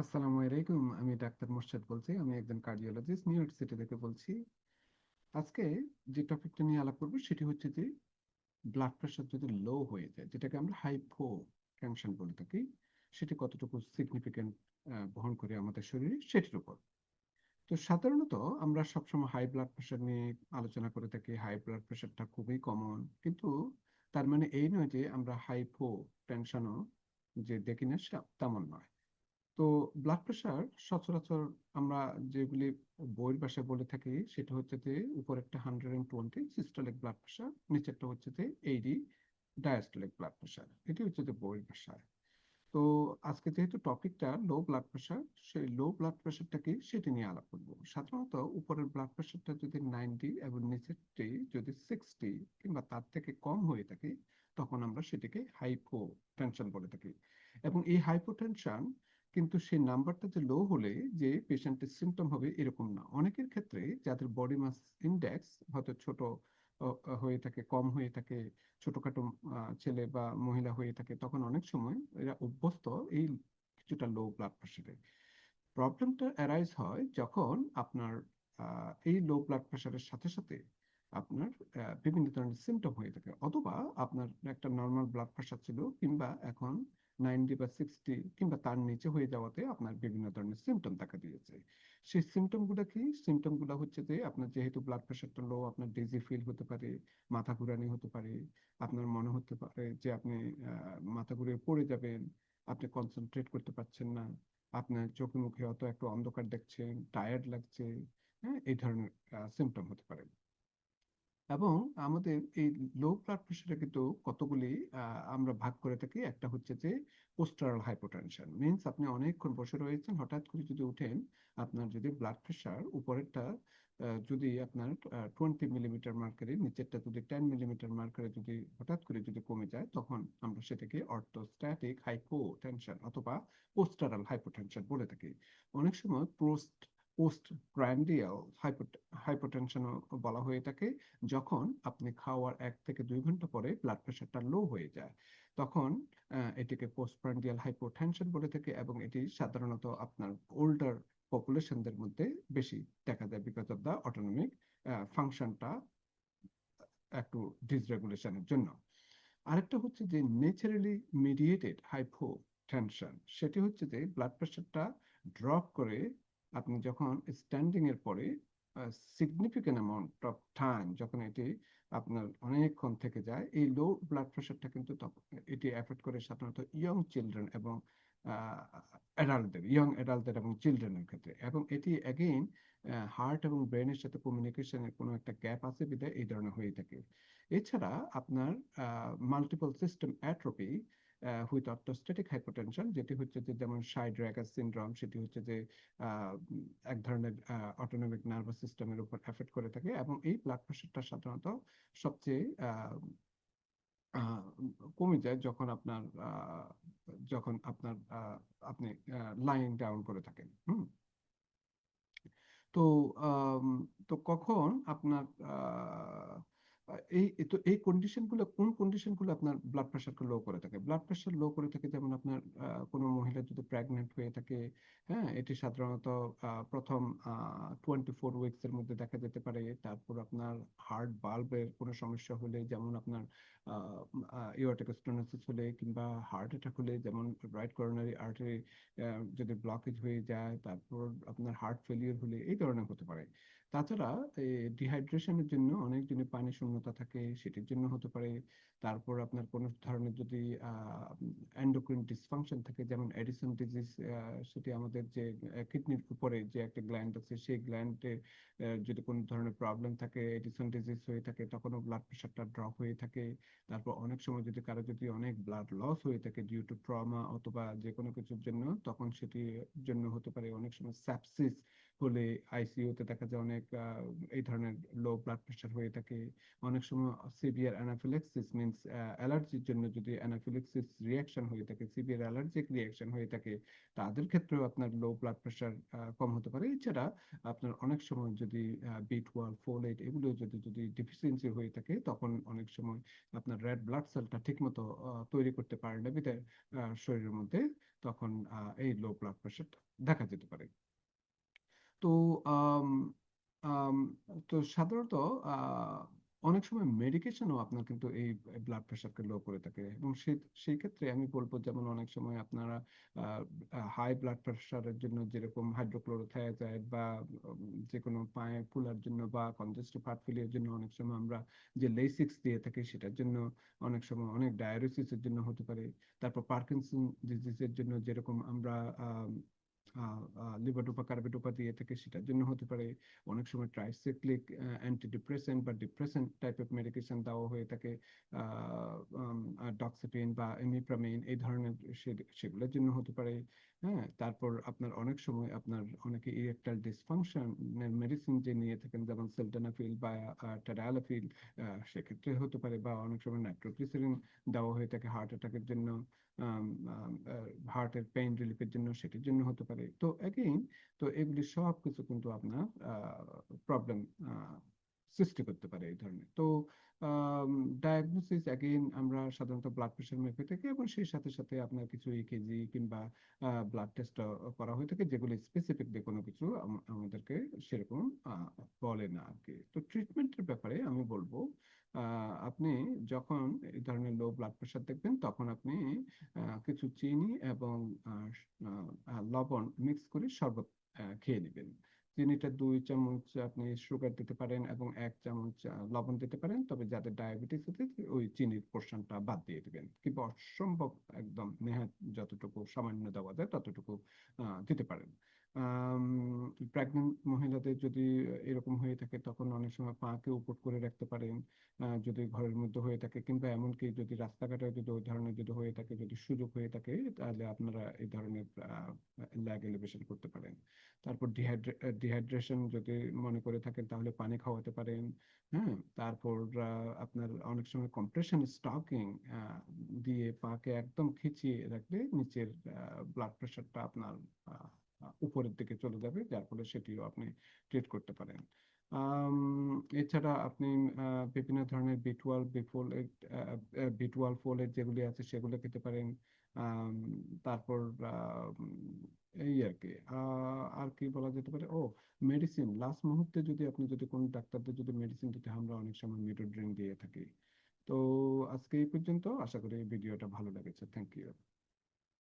আসসালামু আলাইকুম। আমি ডাক্তার মোর্শেদ বলছি, আমি একজন কার্ডিওলজিস্ট, নিউ ইয়র্ক সিটি থেকে বলছি। আজকে যে টপিকটা নিয়ে আলাপ করব সেটি হচ্ছে যে ব্লাড প্রেশার যদি লো হয়ে যায়, যেটাকে আমরা হাইপো টেনশন বলে থাকি, সেটি কতটুকু সিগনিফিকেন্ট বহন করে আমাদের শরীরে সেটির উপর। তো সাধারণত আমরা সবসময় হাই ব্লাড প্রেশার নিয়ে আলোচনা করে থাকি হাই ব্লাড প্রেশারটা খুবই কমন কিন্তু তার মানে এই নয় যে আমরা হাইপো টেনশনও যে দেখি না তেমন নয়। তো ব্লাড প্রেশার সচরাচর আমরা যেগুলি বইয়ের ভাষায় বলে থাকি, সেটা হচ্ছে যে উপরেরটা hundred and twenty systolic blood pressure নিচেরটা হচ্ছে যে এইডি ডায়াস্টোলিক ব্লাড প্রেশার এটি হচ্ছে যে বইয়ের ভাষায়। তো আজকে যেহেতু টপিকটা লো ব্লাড প্রেশার সেই লো ব্লাড প্রেশারটা কি? সেটি নিয়ে আলাপ করব। সাধারণত উপরের ব্লাড প্রেশারটা যদি নাইনটি এবং নিচেরটি যদি সিক্সটি কিংবা তার থেকে কম হয়ে থাকে, তখন আমরা সেটিকে হাইপো টেনশন বলে থাকি। এবং এই হাইপোটেনশন কিন্তু সেই নাম্বারটা যে লো হলে যে পেশেন্টের সিমটম হবে এরকম না। অনেকের ক্ষেত্রে যাদের বডি মাস ইন্ডেক্স হয়তো ছোট হয়ে থাকে, কম হয়ে থাকে, ছোটখাটো ছেলে বা মহিলা হয়ে থাকে, তখন অনেক সময় এরা অভ্যস্ত এই কিছুটা লো ব্লাড প্রেশারে প্রবলেমটা অ্যারাইজ হয় যখন আপনার এই লো ব্লাড প্রেশারের সাথে সাথে আপনার বিভিন্ন ধরনের সিমটম হয়ে থাকে। অথবা আপনার একটা নর্মাল ব্লাড প্রেশার ছিল কিংবা এখন নাইনটি বা সিক্সটি কিংবা তার নিচে হয়ে যাওয়াতে আপনার বিভিন্ন ধরনের সিমটম দেখা দিয়েছে। সেই সিমটমগুলা কি? সিমটমগুলা হচ্ছে যে আপনার যেহেতু ব্লাড প্রেশারটা লো আপনার ডিজি ফিল হতে পারে, মাথা ঘুরানি হতে পারে, আপনার মনে হতে পারে যে আপনি মাথা ঘুরে পড়ে যাবেন, আপনি কনসেন্ট্রেট করতে পারছেন না, আপনার চোখে মুখে অত একটু অন্ধকার দেখছেন টায়ার্ড লাগছে হ্যাঁ এই ধরনের সিমটম হতে পারে। এবং আমাদের এই লো ব্লাড প্রেশারে কিন্তু কতগুলি আমরা ভাগ করে থাকি। একটা হচ্ছে যে পোস্টারাল হাইপোটেনশন মিনস আপনি অনেকক্ষণ বসে রয়েছেন, হঠাৎ করে যদি উঠেন, আপনার যদি ব্লাড প্রেশার উপরেরটা যদি আপনার টোয়েন্টি মিলিমিটার মার্কারে নিচেরটা যদি টেন মিলিমিটার মার্কারে যদি হঠাৎ করে যদি কমে যায়, তখন আমরা সেটাকে অর্থোস্ট্যাটিক হাইপোটেনশন অথবা পোস্টারাল হাইপোটেনশন বলে থাকি। অনেক সময় পোস্ট পোস্ট প্র্যান্ডিয়াল হাইপোটেনশনও বলা হয়ে থাকে, যখন আপনি খাওয়ার এক থেকে দুই ঘণ্টা পরে ব্লাড প্রেশারটা লো হয়ে যায়। তখন এটিকে হাইপোটেনশন বলে থাকে এবং এটি সাধারণত আপনার ওল্ডার পপুলেশনদের মধ্যে বেশি দেখা যায় বিকজ অফ দ্য অটোনমিক ফাংশনটা একটু ডিসরেগুলেশনের জন্য। আরেকটা হচ্ছে যে ন্যাচারালি মিডিয়েটেড হাইপো টেনশন সেটি হচ্ছে যে ব্লাড প্রেশারটা ড্রপ করে আপনি যখন স্ট্যান্ডিং এর পরে সিগনিফিকেন্ট অ্যামাউন্ট অফ টাইম যখন এটি আপনার অনেকক্ষণ থেকে যায়, এই লো ব্লাড প্রেশারটা কিন্তু এটি এফেক্ট করে সাধারণত ইয়ং চিলড্রেন এবং অ্যাডাল্টদের ইয়ং অ্যাডাল্টদের এবং চিলড্রেনের ক্ষেত্রে। এবং এটি অ্যাগেইন হার্ট এবং ব্রেনের সাথে কমিউনিকেশনের কোনো একটা গ্যাপ আছে বিধায় এই ধরনের হয়ে থাকে। এছাড়া আপনার multiple system atrophy with orthostatic hypotension যেটি হচ্ছে যে যেমন শাইড্রাগাস সিনড্রোম সেটি হচ্ছে যে এক ধরনের অটোনমিক নার্ভাস সিস্টেমের উপর এফেক্ট করে থাকে এবং এই ব্লাড প্রেশারটা সাধারণত সবচেয়ে কমে যায় যখন আপনার যখন আপনার আপনি লাইন ডাউন করে থাকেন তো তো কখন আপনার এই তো এই কন্ডিশনগুলো কোন কন্ডিশনগুলো আপনার ব্লাড প্রেশারকে লো করে থাকে? ব্লাড প্রেশার লো করে থাকে যেমন আপনার কোনো মহিলা যদি প্রেগনেন্ট হয়ে থাকে হ্যাঁ এটি সাধারণত প্রথম টোয়েন্টি ফোর উইকস এর মধ্যে দেখা যেতে পারে। তারপর আপনার হার্ট বাল্বের কোনো সমস্যা হলে, যেমন আপনার ইওয়ার্টিক স্টোনোসিস হলে কিংবা হার্ট অ্যাটাক হলে, যেমন রাইট করোনারি আর্টারি যদি ব্লকেজ হয়ে যায়, তারপর আপনার হার্ট ফেলিওর হলে, এই ধরনের হতে পারে। তাছাড়া ডিহাইড্রেশনের জন্য অনেক দিনে পানি শূন্যতা থাকে, সেটির জন্য হতে পারে। তারপর আপনার কোনো ধরনের যদি এন্ডোক্রিন ডিসফাংশন থাকে, যেমন এডিসন ডিজিজ সেটি আমাদের যে কিডনির উপরে যে একটা গ্ল্যান্ড আছে, সেই গ্ল্যান্ডে যদি কোনো ধরনের প্রবলেম থাকে এডিসন ডিজিজ হয়ে থাকে, তখনও ব্লাড প্রেশারটা ড্রপ হয়ে থাকে। তারপর অনেক সময় যদি কারও যদি অনেক ব্লাড লস হয়ে থাকে ডিউ টু ট্রমা অথবা যে কোনো কিছুর জন্য, তখন সেটির জন্য হতে পারে অনেক সময় স্যাপসিস হলে আইসিইউতে দেখা যায় অনেক এই ধরনের লো ব্লাড প্রেশার হয়ে থাকে। অনেক সময় সিভিয়ার অ্যানাফিলেক্সিস মিনস অ্যালার্জির জন্য যদি অ্যানাফিলেক্সিস রিয়াকশন হয়ে থাকে সিভিয়ার অ্যালার্জিক রিয়াকশন হয়ে থাকে, তাদের ক্ষেত্রেও আপনার লো ব্লাড প্রেশার কম হতে পারে। এছাড়া আপনার অনেক সময় যদি বি টুয়েলভ ফোলেট এগুলো যদি যদি ডিফিসিয়েন্সি হয়ে থাকে, তখন অনেক সময় আপনার রেড ব্লাড সেলটা ঠিকমতো তৈরি করতে পারে না শরীরের মধ্যে তখন এই লো ব্লাড প্রেশারটা দেখা যেতে পারে। তো তো সাধারণত অনেক সময় মেডিকেশনও আপনার কিন্তু এই ব্লাড প্রেশারকে লো করে থাকে। এবং সেই ক্ষেত্রে আমি বলব যেমন অনেক সময় আপনারা হাই ব্লাড প্রেশারের জন্য যেরকম হাইড্রোক্লোরোথায়াজাইড বা যে কোনো পায়ে ফুলার জন্য বা কনজেস্টিভ হার্ট ফেলিয়ার জন্য অনেক সময় আমরা যে লেসিক্স দিয়ে থাকি সেটার জন্য অনেক সময় অনেক ডায়ালিসিসের জন্য হতে পারে। তারপর পার্কিনসন ডিজিজের জন্য যেরকম আমরা আম, লিভাডোপা কার্বেডোপা দিয়ে থাকে সেটার জন্য হতে পারে। অনেক সময় ট্রাইসাইক্লিক অ্যান্টিডিপ্রেসেন্ট বা ডিপ্রেসেন্ট টাইপের মেডিকেশন দেওয়া হয়ে থাকে। ডক্সিপিন বা এমিপ্রামিন এই ধরনের সেগুলোর জন্য হতে পারে। হ্যাঁ তারপর আপনার অনেক সময় আপনার অনেকে ইরেকটাইল ডিসফাংশনের মেডিসিন যে নিয়ে থাকেন, যেমন সেলটানাফিল বা টেডালাফিল সেক্ষেত্রে হতে পারে বা অনেক সময় নাইট্রোগ্লিসারিন দেওয়া হয়ে থাকে হার্ট অ্যাটাকের জন্য হার্টের পেইন রিলিফের জন্য, সেটির জন্য হতে পারে। তো এগেইন তো এগুলি সব কিছু কিন্তু আপনার প্রবলেম সৃষ্টি করতে পারে এই ধরনের। তো ডায়াগনোসিস এগেইন আমরা সাধারণত ব্লাড প্রেশার মেপে থাকি এবং সেই সাথে সাথে আপনার কিছু ইকেজি কিংবা ব্লাড টেস্ট করা হয়ে থাকে যেগুলি যে কোনো কিছু আমাদেরকে সেরকম বলে না আর কি তো ট্রিটমেন্টের ব্যাপারে আমি বলব আপনি যখন এই ধরনের লো ব্লাড প্রেশার দেখবেন তখন আপনি কিছু চিনি এবং লবণ মিক্স করে শরবত খেয়ে নেবেন। চিনিটা দুই চামচ আপনি সুগার দিতে পারেন এবং এক চামচ লবণ দিতে পারেন। তবে যাদের ডায়াবেটিস আছে, ওই চিনির পোর্শনটা বাদ দিয়ে দিবেন। কিংবা অসম্ভব একদম নেহাত যতটুকু সামান্য দেওয়া যায়, ততটুকু দিতে পারেন। প্রেগনেন্ট মহিলাদের যদি এরকম হয়ে থাকে, তখন অনেক সময় পাকে উপর করে রাখতে পারেন যদি ঘরের মধ্যে হয়ে থাকে। কিংবা এমনকি যদি রাস্তাঘাটে যদি ওই ধরনের যদি হয়ে থাকে, যদি সুযোগ হয়ে থাকে, তাহলে আপনারা এই ধরনের ল্যাগ এলিভেশন করতে পারেন। তারপর ডিহাইড্রেশন যদি মনে করে থাকেন তাহলে পানি খাওয়াতে পারেন হ্যাঁ তারপর আপনার অনেক সময় কম্প্রেশন স্টকিং দিয়ে পাকে একদম খিচিয়ে রাখলে নিচের ব্লাড প্রেশারটা আপনার উপরের দিকে চলে যাবে, যার ফলে সেটিও আপনি ট্রিট করতে পারেন। এছাড়া আপনি বিভিন্ন ধরনের B twelve B folate B twelve folate যেগুলি আছে সেগুলো খেতে পারেন। তারপর এই আর কি আর কি বলা যেতে পারে? ও মেডিসিন লাস্ট মুহূর্তে যদি আপনি যদি কোন ডাক্তারদের যদি মেডিসিন দিতে, আমরা অনেক সময় মেডোড্রিন দিয়ে থাকি। তো আজকে এই পর্যন্ত, আশা করি ভিডিওটা ভালো লেগেছে। Thank you